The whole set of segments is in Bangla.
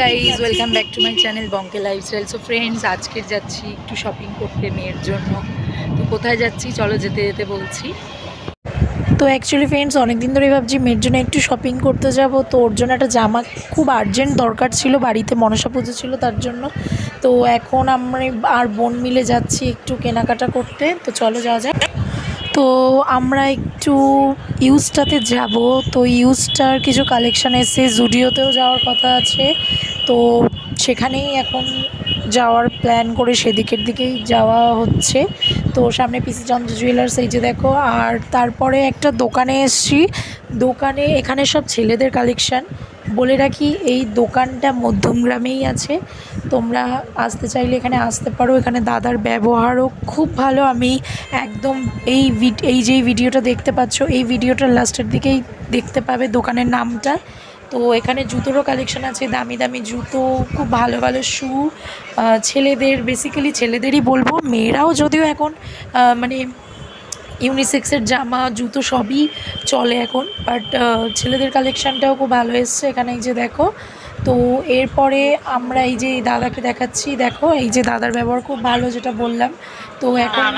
Guys welcome back to my channel বঙ্কে lifestyle so friends আজকে যাচ্ছি একটু শপিং করতে মেয়ের জন্য। তো কোথায় যাচ্ছি? চলো যেতে যেতে বলছি। তো অ্যাকচুয়ালি ফ্রেন্ডস অনেকদিন ধরেই ভাবছি মেয়ের জন্য একটু শপিং করতে যাব। তো ওর জন্য একটা জামা খুব আর্জেন্ট দরকার ছিল, বাড়িতে মনসা পুজো ছিল তার জন্য। তো এখন আমরা আর বোন মিলে যাচ্ছি একটু কেনাকাটা করতে। তো চলো যাওয়া যাক। তো আমরা একটু ইউজটাতে যাব। তো ইউজটার কিছু কালেকশান এসে জুডিওতেও যাওয়ার কথা আছে। তো সেখানেই এখন যাওয়ার প্ল্যান করে সেদিকের দিকেই যাওয়া হচ্ছে। তো সামনে পিসি চন্দ্র জুয়েলার্স এই যে দেখো, আর তারপরে একটা দোকানে এসছি। দোকানে এখানে সব ছেলেদের কালেকশান বলে রাখি, এই দোকানটা মধ্যমগ্রামেই আছে। তোমরা আসতে চাইলে এখানে আসতে পারো। এখানে দাদার ব্যবহারও খুব ভালো। আমি একদম এই এই যেই ভিডিওটা দেখতে পাচ্ছ, এই ভিডিওটার লাস্টের দিকেই দেখতে পাবে দোকানের নামটা। তো এখানে জুতোরও কালেকশান আছে, দামি দামি জুতো, খুব ভালো ভালো শ্যু ছেলেদের বেসিক্যালি ছেলেদেরই বলব, মেয়েরাও যদিও এখন মানে ইউনিসেক্সের জামা জুতো সবই চলে এখন বাট ছেলেদের কালেকশানটাও খুব ভালো এসছে এখানে এই যে দেখো। তো এরপরে আমরা এই যে দাদাকে দেখাচ্ছি দেখো এই যে দাদার ব্যবহার খুব ভালো যেটা বললাম। তো এখন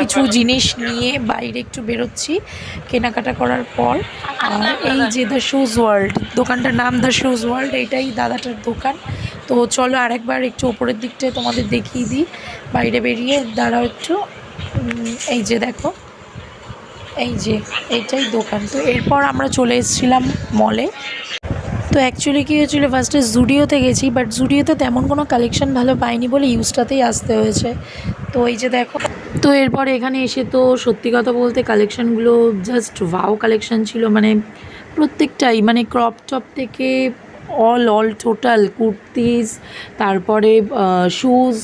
কিছু জিনিস নিয়ে বাইরে একটু বেরোচ্ছি কেনাকাটা করার পর। আর এই যে দ্য শুজ ওয়ার্ল্ড দোকানটার নাম দ্য শুজ ওয়ার্ল্ড এইটাই দাদাটার দোকান। তো চলো আরেকবার একটু ওপরের দিকটায় তোমাদের দেখিয়ে দিই বাইরে বেরিয়ে দাঁড়াও একটু। এই যে দেখো। এই যে, এইটাই দোকান। তো এরপর আমরা চলে এসেছিলাম মলে তো অ্যাকচুয়ালি কী হয়েছিলো ফার্স্টে জুডিওতে গেছি বাট জুডিওতে তেমন কোনো কালেকশন ভালো পাইনি বলে ইউজটাতেই আসতে হয়েছে। তো এই যে দেখো, তো এরপর এখানে এসে তো সত্যি কথা বলতে কালেকশানগুলো জাস্ট ভাও কালেকশান ছিল। মানে প্রত্যেকটাই মানে ক্রপ টপ থেকে অল অল টোটাল কুর্তিস, তারপরে শ্যুজ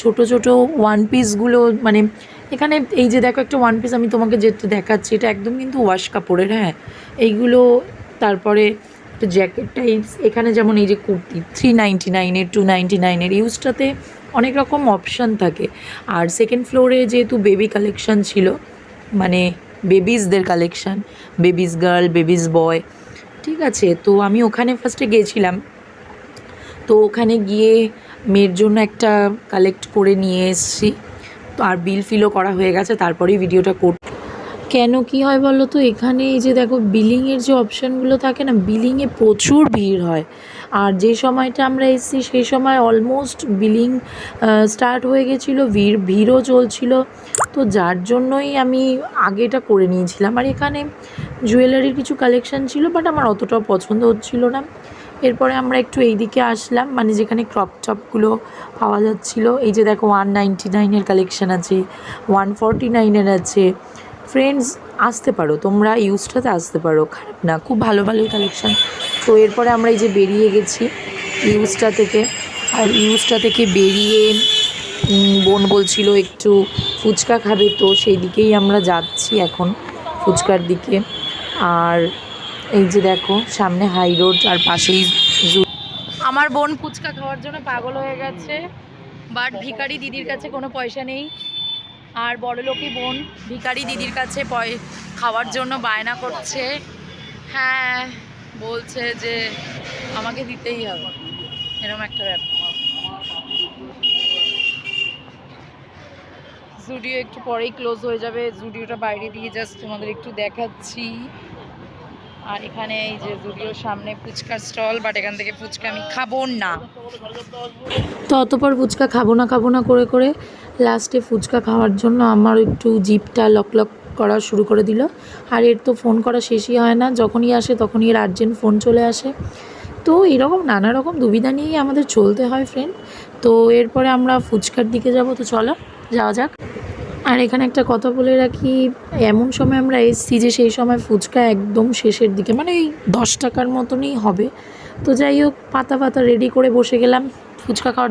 ছোট ছোট ওয়ান পিসগুলো মানে এখানে এই যে দেখো একটা ওয়ান পিস আমি তোমাকে যেটা দেখাচ্ছি, এটা একদম কিন্তু ওয়াশ কাপড়ের হ্যাঁ? এইগুলো তারপরে একটা জ্যাকেট টাইপস এখানে যেমন এই যে কুর্তি থ্রি নাইনটি নাইনের টু নাইনটি নাইনের ইউজটাতে অনেক রকম অপশান থাকে। আর সেকেন্ড ফ্লোরে যেহেতু বেবি কালেকশান ছিল মানে বেবিসদের collection babies girl babies boy ঠিক আছে? তো আমি ওখানে ফার্স্টে গিয়েছিলাম তো ওখানে গিয়ে মেয়ের জন্য একটা কালেক্ট করে নিয়ে এসেছি। তো আর বিল ফিলও করা হয়ে গেছে, তারপরেই ভিডিওটা কর কেন কি হয় বলো তো? এখানে এই যে দেখো বিলিংয়ের যে অপশানগুলো থাকে না বিলিংয়ে প্রচুর ভিড় হয়। আর যে সময়টা আমরা এসেছি, সেই সময় অলমোস্ট বিলিং স্টার্ট হয়ে গেছিল, ভিড়, ভিড়ও চলছিল। তো যার জন্যই আমি আগেটা করে নিয়েছিলাম। আর এখানে জুয়েলারির কিছু কালেকশান ছিল বাট আমার অতটাও পছন্দ হচ্ছিল না। এরপরে আমরা একটু এই দিকে আসলাম মানে যেখানে ক্রপ টপগুলো পাওয়া যাচ্ছিল। এই যে দেখো ওয়ান নাইনটি নাইনের কালেকশান আছে ওয়ান ফর্টি নাইনের আছে। ফ্রেন্ডস আসতে পারো, তোমরা ইউজটাতে আসতে পারো, খারাপ না, খুব ভালো ভালোই কালেকশান তো এরপরে আমরা এই যে বেরিয়ে গেছি ইউজটা থেকে। আর ইউজটা থেকে বেরিয়ে বোন বলছিল একটু ফুচকা খাবে, তো সেই দিকেই আমরা যাচ্ছি এখন ফুচকার দিকে। আর এই যে দেখো, সামনে হাই রোড আর পাশেই জু- আমার বোন ফুচকা খাওয়ার জন্য পাগল হয়ে গেছে বাট ভিখারি দিদির কাছে কোনো পয়সা নেই। আর বড়লোকি বোন, ভিখারি দিদির কাছে খাওয়ার জন্য বায়না করছে। হ্যাঁ বলছে যে আমাকে দিতেই হবে। এরকম একটা ব্যাপার। জুডিও একটু পরেই ক্লোজ হয়ে যাবে। জুডিওটা বাইরে দিয়ে জাস্ট তোমাদের একটু দেখাচ্ছি। আর এখানে এই যে জুডিওর সামনে ফুচকার স্টল বাট এখান থেকে ফুচকা আমি খাব না। তো অতপর ফুচকা খাব না খাব না করে করে লাস্টে ফুচকা খাওয়ার জন্য আমার একটু জিপটা লক লক করা শুরু করে দিল। আর এর তো ফোন করা শেষই হয় না, যখনই আসে তখনই এর আর্জেন্ট ফোন চলে আসে। তো এরকম নানা রকম দুবিধা নিয়েই আমাদের চলতে হয় ফ্রেন্ড তো এরপরে আমরা ফুচকার দিকে যাব, তো চলো, যাওয়া যাক। আর এখানে একটা কথা বলে রাখি, এমন সময় আমরা এসছি যে সেই সময় ফুচকা একদম শেষের দিকে মানে এই দশ টাকার মতনই হবে। তো যাই হোক, পাতা পাতা রেডি করে বসে গেলাম ফুচকা খাওয়ার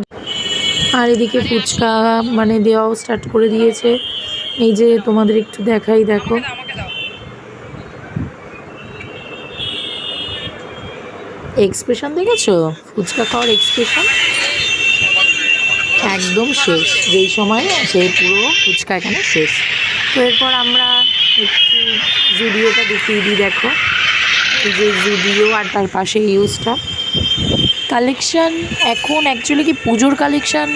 আর এদিকে ফুচকা মানে দেওয়াও স্টার্ট করে দিয়েছে। এই যে তোমাদের একটু দেখাই, দেখো। এক্সপ্রেশন দেখেছ? ফুচকা খাওয়ার এক্সপ্রেশন একদম শেষ। যেই সময় সেই পুরো ফুচকা এখানে শেষ। তো এরপর আমরা একটু জুডিওটা দেখিয়ে দিই, দেখো। যে জুডিও আর তার পাশে ইউজটা। কালেকশান এখন অ্যাকচুয়ালি কি পুজোর কালেকশান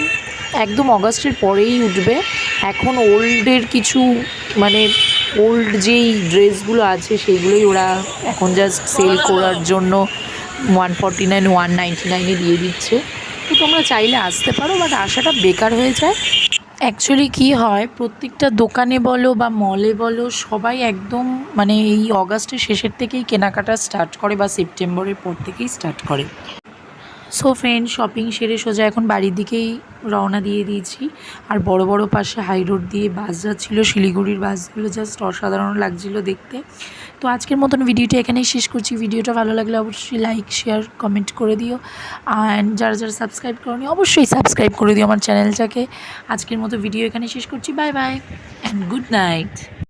একদম অগাস্টের পরেই উঠবে। এখন ওল্ডের কিছু মানে ওল্ড যেই ড্রেসগুলো আছে সেইগুলোই ওরা এখন জাস্ট সেল করার জন্য one forty nine one ninety নাইনে দিয়ে দিচ্ছে। তো তোমরা চাইলে আসতে পারো বাট আসাটা বেকার হয়ে যায়। অ্যাকচুয়ালি কি হয়, প্রত্যেকটা দোকানে বলো বা মলে বলো, সবাই একদম মানে এই অগাস্টের শেষের থেকেই কেনাকাটা স্টার্ট করে বা সেপ্টেম্বরের পর থেকেই স্টার্ট করে। সো ফ্রেন্ড শপিং সেরে সোজা এখন বাড়ির দিকেই রওনা দিয়ে দিয়েছি। আর বড় বড় পাশে হাই রোড দিয়ে বাস যাচ্ছিল, শিলিগুড়ির বাসগুলো জাস্ট অসাধারণ লাগছিল দেখতে। তো আজকের মতন ভিডিওটা এখানেই শেষ করছি। ভিডিওটা ভালো লাগলে অবশ্যই লাইক শেয়ার কমেন্ট করে দিও। অ্যান্ড যারা যারা সাবস্ক্রাইব করনি, অবশ্যই সাবস্ক্রাইব করে দিও আমার চ্যানেলটাকে আজকের মতো ভিডিও এখানে শেষ করছি। Bye bye and good night